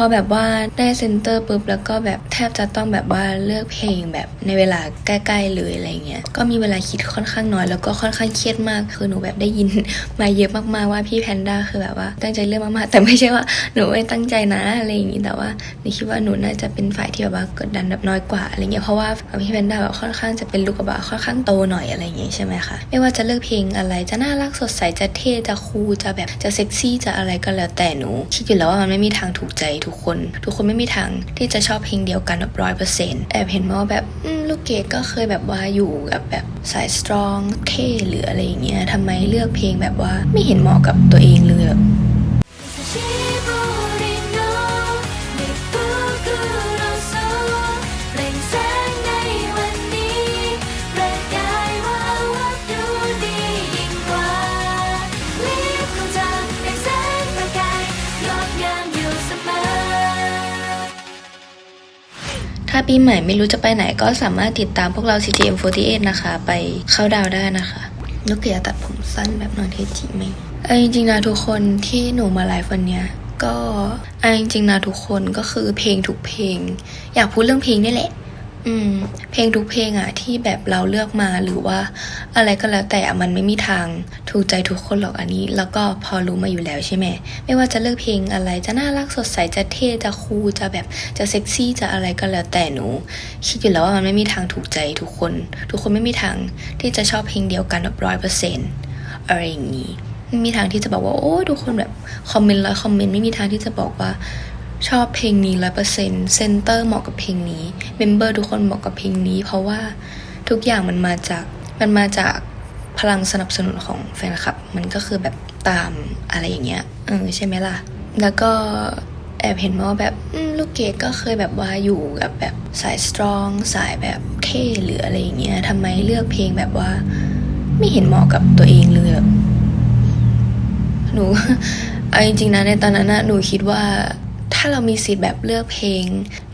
อแบบว่าได้เซนเตอร์ปุ๊บแล้วก็แบบแทบจะต้องแบบว่าเลือกเพลงแบบในเวลาใกล้ๆเลยอะไรเงี้ย ก็มีเวลาคิดค่อนข้างน้อยแล้วก็ค่อนข้างเครียดมากคือหนูแบบได้ยินมาเยอะมากๆว่าพี่แพนด้าคือแบบว่าตั้งใจเลือกมากๆแต่ไม่ใช่ว่าหนูไม่ตั้งใจนะอะไรอย่างงี้แต่ว่าหนูคิดว่าหนูน่าจะเป็นฝ่ายที่แบบว่ากดดันแบบน้อยกว่าอะไรเงี้ยเพราะว่าพี่แพนด้าแบบค่อนข้างจะเป็นลูกกระบะค่อนข้างโตหน่อยอะไรอย่างงี้ใช่ไหมคะไม่ว่าจะเลือกเพลงอะไรจะน่ารักสดใสจะเท่จะคูลจะแบบจะเซ็กซี่จะอะไรก็แล้วแต่หนูคิดอยู่แล้วว่ามันไม่มีทางถูกใจทุกคน ทุกคนไม่มีทางที่จะชอบเพลงเดียวกันแบบร้อยเปอร์เซ็นต์แอบเห็นมาว่าแบบลูกเกดก็เคยแบบว่าอยู่กับแบบสายสตรองเท่หรืออะไรอย่างเงี้ยทำไมเลือกเพลงแบบว่าไม่เห็นเหมาะกับตัวเองเลยแบบ ถ้าปีใหม่ไม่รู้จะไปไหนก็สามารถติดตามพวกเรา CGM48 นะคะ ไปเข้าดาวได้นะคะนุกเกียตัดผมสั้นแบบนอนเทจิไหมเออจริงๆนะทุกคนที่หนูมาไลฟ์วันเนี้ยก็เอาจริงๆนะทุกคนก็คือเพลงทุกเพลง อยากพูดเรื่องเพลงนี่แหละ อืม เพลงทุกเพลงอะที่แบบเราเลือกมาหรือว่า อะไรก็แล้วแต่อะมันไม่มีทางถูกใจทุกคนหรอกอันนี้ แล้วก็พอรู้มาอยู่แล้วใช่ไหมไม่ว่าจะเลือกเพลงอะไรจะน่ารักสดใสจะเท่จะคูลจะแบบจะเซ็กซี่จะอะไรก็แล้วแต่หนู คิดอยู่แล้วว่ามันไม่มีทางถูกใจทุกคน ทุกคนไม่มีทางที่จะชอบเพลงเดียวกันแบบร้อยเปอร์เซ็นต์อะไรอย่างนี้ไม่มีทางที่จะบอกว่าโอ้ทุกคนแบบคอมเมนต์ร้อยคอมเมนต์ไม่มีทางที่จะบอกว่า ชอบเพลงนี้ร้อยเปอร์เซ็นต์เซนเตอร์เหมาะกับเพลงนี้ เมมเบอร์ทุกคนเหมาะกับเพลงนี้ เพราะว่าทุกอย่างมันมาจากมันมาจากพลังสนับสนุนของแฟนคลับ มันก็คือแบบตามอะไรอย่างเงี้ยเออใช่ไหมล่ะ แล้วก็แอบเห็นมาว่าแบบลูกเกดก็เคยแบบว่าอยู่กับแบบสายสตรอง สายแบบเท่หรืออะไรอย่างเงี้ยทำไมเลือกเพลงแบบว่า ไม่เห็นเหมาะกับตัวเองเลยแบบหนูเอาจริงๆนะในตอนนั้นนะหนูคิดว่า ถ้าเรามีสิทธิ์แบบเลือกเพลง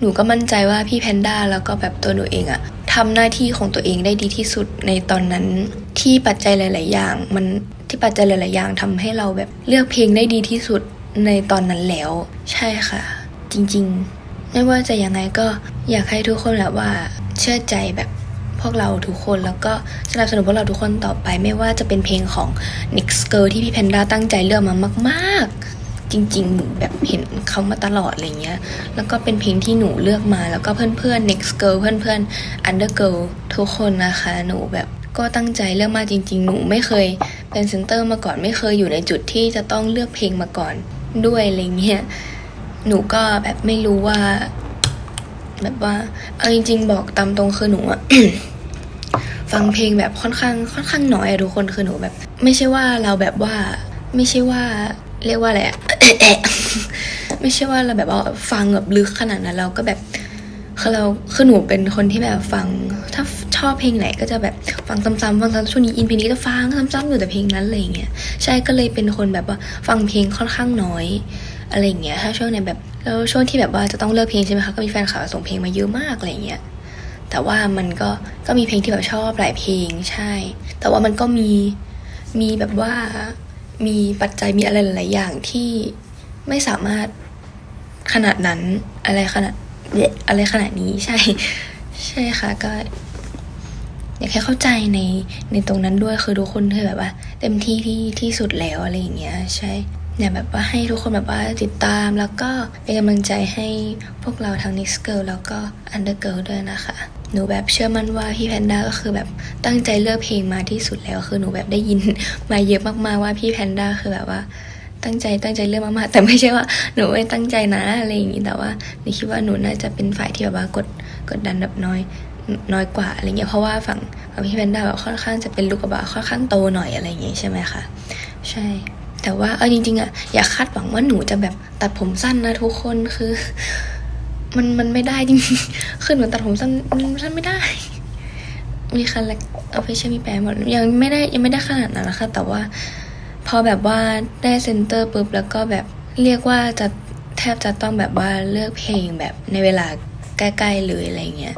หนูก็มั่นใจว่าพี่แพนด้าแล้วก็แบบตัวหนูเองอะทำหน้าที่ของตัวเองได้ดีที่สุดในตอนนั้นที่ปัจจัยหลาย ๆ อย่าง มันที่ปัจจัยหลาย ๆ อย่างทำให้เราแบบเลือกเพลงได้ดีที่สุดในตอนนั้นแล้ว ใช่ค่ะ จริง ๆ ไม่ว่าจะยังไงก็อยากให้ทุกคนแบบว่าเชื่อใจแบบพวกเราทุกคนแล้วก็สนับสนุนพวกเราทุกคนต่อไป ไม่ว่าจะเป็นเพลงของ Nix Girl ที่พี่แพนด้าตั้งใจเลือกมามาก ๆ จริง ๆ แบบเห็นเขามาตลอดอะไรเงี้ย แล้วก็เป็นเพลงที่หนูเลือกมา แล้วก็เพื่อนๆ Next Girl เพื่อนๆ Under Girl ทุกคนนะคะ หนูแบบก็ตั้งใจเลือกมาจริง ๆ หนูไม่เคยเป็นเซนเตอร์มาก่อน ไม่เคยอยู่ในจุดที่จะต้องเลือกเพลงมาก่อนด้วยอะไรเงี้ย หนูก็แบบไม่รู้ว่า แบบว่า เอาจริง ๆ บอกตามตรงคือหนูอะฟังเพลงแบบค่อนข้างค่อนข้างน้อยอะทุกคนคือหนูแบบ ไม่ใช่ว่าเราแบบว่า ไม่ใช่ว่า เรียกว่าอะไรอะ ไม่ใช่ว่าเราแบบว่าฟังแบบลึกขนาดนั้นเราก็แบบคือเราคือหนูเป็นคนที่แบบฟัง ถ้าชอบเพลงไหนก็จะแบบฟังซ้ำๆฟังซ้ำช่วงนี้อินเพลงนี้ก็ฟังซ้ำๆอยู่แต่เพลงนั้นอะไรอย่างเงี้ยใช่ก็เลยเป็นคนแบบว่าฟังเพลงค่อนข้างน้อยอะไรอย่างเงี้ยถ้าช่วงไหนแบบแล้วช่วงที่แบบว่าจะต้องเลือกเพลงใช่ไหมคะก็มีแฟนคลับส่งเพลงมาเยอะมากอะไรอย่างเงี้ยแต่ว่ามันก็ก็มีเพลงที่แบบชอบหลายเพลงใช่ แต่ว่ามันก็มีมีแบบว่ามีปัจจัยมีอะไรหลาย ๆ อย่างที่ไม่สามารถ ขนาดนั้นอะไรขนาดเอ๊ะอะไรขนาดนี้ใช่ ใช่ค่ะก็ อยากให้เข้าใจในในตรงนั้นด้วยคือทุกคนคือแบบว่า เต็มที่ที่ที่สุดแล้วอะไรอย่างเงี้ย ใช่เนี่ยแบบว่าให้ทุกคนแบบว่าติดตามแล้วก็เป็นกำลังใจให้พวกเราทั้ง Next Girl แล้วก็ Under Girl ด้วยนะคะ หนูแบบเชื่อมั่นว่าพี่แพนด้าก็คือแบบตั้งใจเลือกเพลงมาที่สุดแล้ว คือหนูแบบได้ยินมาเยอะมากๆว่าพี่แพนด้าคือแบบว่า ตั้งใจตั้งใจเลือกมากๆแต่ไม่ใช่ว่าหนูไม่ตั้งใจนะอะไรอย่างนี้แต่ว่าหนูคิดว่าหนูน่าจะเป็นฝ่ายที่แบบว่ากดกดดันแบบน้อยน้อยกว่าอะไรเงี้ยเพราะว่าฝั่งฝั่งพี่แพนด้าแบบค่อนข้างจะเป็นลูกกระบะค่อนข้างโตหน่อยอะไรอย่างงี้ใช่ไหมคะใช่แต่ว่าเอาจริงๆอะอย่าคาดหวังว่าหนูจะแบบตัดผมสั้นนะทุกคนคือ มันมันไม่ได้จริงๆคือหนูตัดผมสั้นมันสั้นไม่ได้มีคันเล็กเอาไปใช้มีแปลหมดยังไม่ได้ยังไม่ได้ขนาดนั้นนะคะแต่ว่า พอแบบว่าได้เซนเตอร์ปุ๊บแล้วก็แบบเรียกว่าจะแทบจะต้องแบบว่าเลือกเพลงแบบในเวลาใกล้ๆเลยอะไรเงี้ย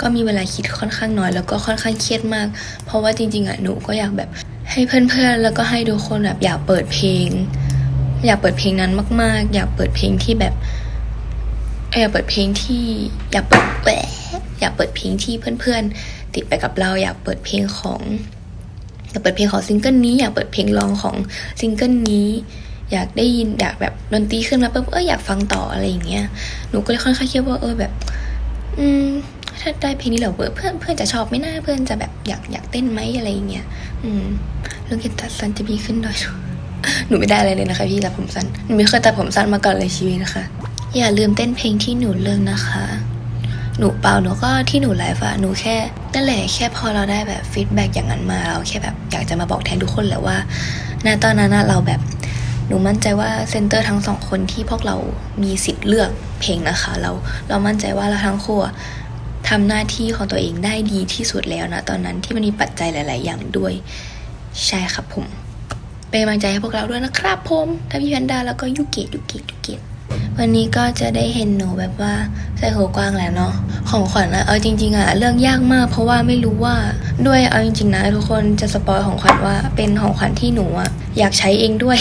ก็มีเวลาคิดค่อนข้างน้อยแล้วก็ค่อนข้างเครียดมาก เพราะว่าจริงๆอะหนูก็อยากแบบให้เพื่อนๆ แล้วก็ให้ทุกคนแบบอยากเปิดเพลง อยากเปิดเพลงนั้นมาก ๆ อยากเปิดเพลงที่แบบอยากเปิดเพลงที่อยากเปิดแหวอยากเปิดเพลงที่เพื่อนๆ ติดไปกับเราอยากเปิดเพลงของ อยากเปิดเพลงของซิงเกิลนี้อยากเปิดเพลงรองของซิงเกิลนี้ อยากได้ยินอยากแบบดนตรีขึ้นมาปุ๊บเอออยากฟังต่ออะไรอย่างเงี้ยหนูก็เลยค่อนข้างคิดว่าเออแบบ อืมถ้าได้เพลงนี้เราเพื่อนเพื่อนจะชอบไหม่น่าเพื่อนจะแบบอยากอยากเต้นไหมอะไรอย่างเงี้ยอืมเรื่องการตัดสันจะมีขึ้นหน่อยหนูไม่ได้อะไรเลยนะคะพี่ตัดผมสั้นหนูไม่เคยตัดผมสั้นมาก่อนเลยชีวิตนะคะ อย่าลืมเต้นเพลงที่หนูเลือกนะคะ หนูเปล่าหนูก็ที่หนูไลฟ์อะหนูแค่นั่นแหละแค่พอเราได้แบบฟีดแบ็กอย่างนั้นมาเราแค่แบบอยากจะมาบอกแทนทุกคนแหละว่าณตอนนั้นเราแบบหนูมั่นใจว่าเซนเตอร์ทั้งสองคนที่พวกเรามีสิทธิ์เลือกเพลงนะคะ เราเรามั่นใจว่าเราทั้งคู่ทำหน้าที่ของตัวเองได้ดีที่สุดแล้วนะตอนนั้นที่มันมีปัจจัยหลาย ๆ อย่างด้วยใช่ครับผม เป็นกำลังใจให้พวกเราด้วยนะครับผมถ้าพี่แพนด้าแล้วก็ยุกิยุกิยุกิ วันนี้ก็จะได้เห็นหนูแบบว่าใส่หัวกว้างแล้วเนาะของขวัญอะเอาจริง ๆอะเรื่องยากมาก เพราะว่าไม่รู้ว่าด้วยเอาจริงๆนะทุกคนจะสปอยของขวัญว่าเป็นของขวัญที่หนูอะอยากใช้เองด้วย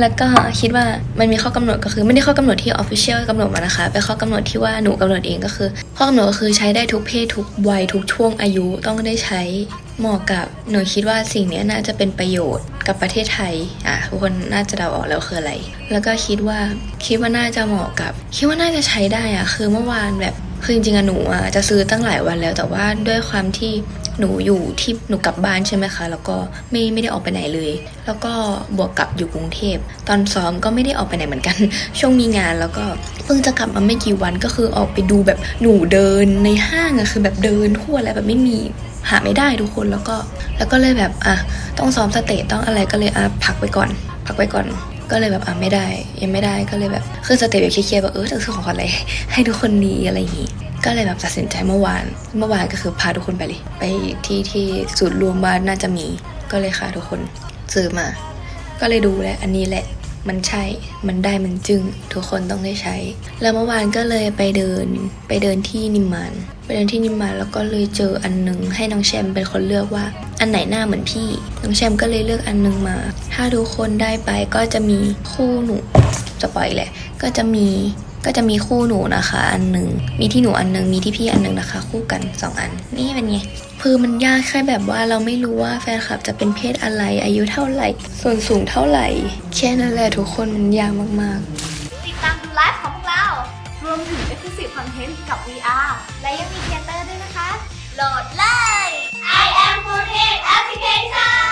แล้วก็คิดว่ามันมีข้อกำหนดก็คือไม่ได้ข้อกำหนดที่ Official กำหนดมานะคะเป็นข้อกำหนดที่ว่าหนูกำหนดเองก็คือ ข้อกำหนดก็คือใช้ได้ทุกเพศทุกวัยทุกช่วงอายุต้องได้ใช้ เหมาะกับหนูคิดว่าสิ่งนี้น่าจะเป็นประโยชน์กับประเทศไทยอะทุกคนน่าจะเดาออกแล้วคืออะไร แล้วก็คิดว่าคิดว่าน่าจะเหมาะกับ คิดว่าน่าจะใช้ได้อะคือเมื่อวานแบบคือจริงๆอะหนูอะจะซื้อตั้งหลายวันแล้ว แต่ว่าด้วยความที่หนูอยู่ที่หนูกลับบ้านใช่ไหมคะ แล้วก็ไม่ไม่ได้ออกไปไหนเลย แล้วก็บวกกับอยู่กรุงเทพ ตอนซ้อมก็ไม่ได้ออกไปไหนเหมือนกัน ช่วงมีงานแล้วก็เพิ่งจะกลับมาไม่กี่วันก็คือออกไปดูแบบหนูเดินในห้างอะคือแบบเดินทั่วแล้วแบบไม่มี หาไม่ได้ทุกคนแล้วก็แล้วก็เลยแบบอะต้องซ้อมสเตจต้องอะไรก็เลยอะพักไว้ก่อน พักไว้ก่อน ก็เลยแบบอะไม่ได้ ยังไม่ได้ก็เลยแบบขึ้นสเตจแบบเครียดๆแบบเออจะซื้อของขวัญอะไรให้ทุกคนดีอะไรอย่างงี้ก็เลยแบบตัดสินใจเมื่อวาน เมื่อวานก็คือพาทุกคนไปเลย ไปที่ที่ศูนย์รวมบ้านน่าจะมี ก็เลยค่ะทุกคนซื้อมา ก็เลยดูแหละอันนี้แหละ มันใช่ มันได้มันจึง ทุกคนต้องได้ใช้ แล้วเมื่อวานก็เลยไปเดินไปเดินที่นิมมาน ไปเดินที่นิมมานแล้วก็เลยเจออันหนึง ให้น้องแชมเป็นคนเลือกว่า อันไหนหน้าเหมือนพี่ น้องแชมก็เลยเลือกอันหนึงมา ถ้าทุกคนได้ไปก็จะมีคู่หนูจะปล่อยแหละ ก็จะมี ก็จะมีคู่หนูนะคะ อันหนึ่งมีที่หนูอันหนึ่งมีที่พี่อันหนึ่งนะคะ คู่กันสองอัน นี่เป็นไงคือมันยากแค่แบบว่าเราไม่รู้ว่าแฟนคลับจะเป็นเพศอะไรอายุเท่าไหร่ ส่วนสูงเท่าไหร่ แค่นั้นแหละทุกคนมันยากมากๆ ติดตามดูไลฟ์ของพวกเรา รวมถึง Exclusive Content กับ VR และยังมีเทเตอร์ด้วยนะคะ โหลดเลย I am f o o d Application